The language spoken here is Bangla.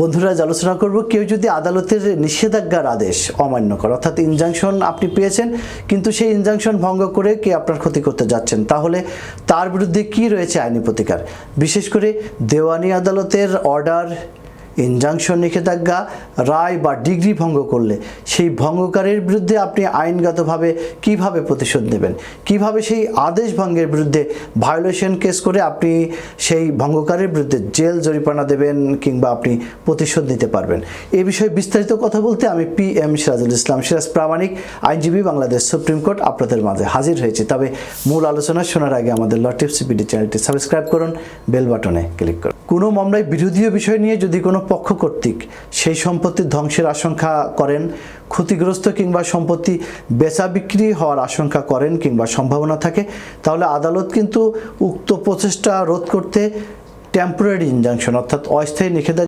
বন্ধুরা, আজ আলোচনা করব কেউ যদি আদালতের নিষেধাজ্ঞার আদেশ অমান্য করে, অর্থাৎ ইনজাংশন আপনি পেয়েছেন, কিন্তু সেই ইনজাংশন ভঙ্গ করে কে আপনার ক্ষতি করতে যাচ্ছেন? তাহলে তার বিরুদ্ধে কি রয়েছে আইনি প্রতিকার? বিশেষ করে দেওয়ানি আদালতের অর্ডার ইনজাংশন নিষেধাজ্ঞা, রায় বা ডিগ্রি ভঙ্গ করলে সেই ভঙ্গকারীর বিরুদ্ধে আপনি আইনগতভাবে কীভাবে প্রতিশোধ নেবেন? কীভাবে সেই আদেশ ভঙ্গের বিরুদ্ধে ভায়োলেশন কেস করে আপনি সেই ভঙ্গকারীর বিরুদ্ধে জেল জরিমানা দেবেন কিংবা আপনি প্রতিশোধ নিতে পারবেন? এ বিষয়ে বিস্তারিত কথা বলতে আমি পি এম সিরাজুল ইসলাম। সিরাজ প্রামাণিক, আইনজীবী, বাংলাদেশ সুপ্রিম কোর্ট, আপনাদের মাঝে হাজির হয়েছে। তবে মূল আলোচনা শোনার আগে আমাদের লটিভ সিপিডি চ্যানেলটি সাবস্ক্রাইব করুন, বেল বাটনে ক্লিক করুন। কোনো মামলায় বিরোধীয় বিষয় নিয়ে যদি কোনো পক্ষ কর্তৃক সেই সম্পত্তির ধ্বংসের আশঙ্কা করেন, ক্ষতিগ্রস্ত কিংবা সম্পত্তি বেচা বিক্রি হওয়ার আশঙ্কা করেন কিংবা সম্ভাবনা থাকে, তাহলে আদালত কিন্তু উক্ত প্রচেষ্টা রোধ করতে টেম্পোরারি ইনজাংশন অর্থাৎ অস্থায়ী নিষেধাজ্ঞা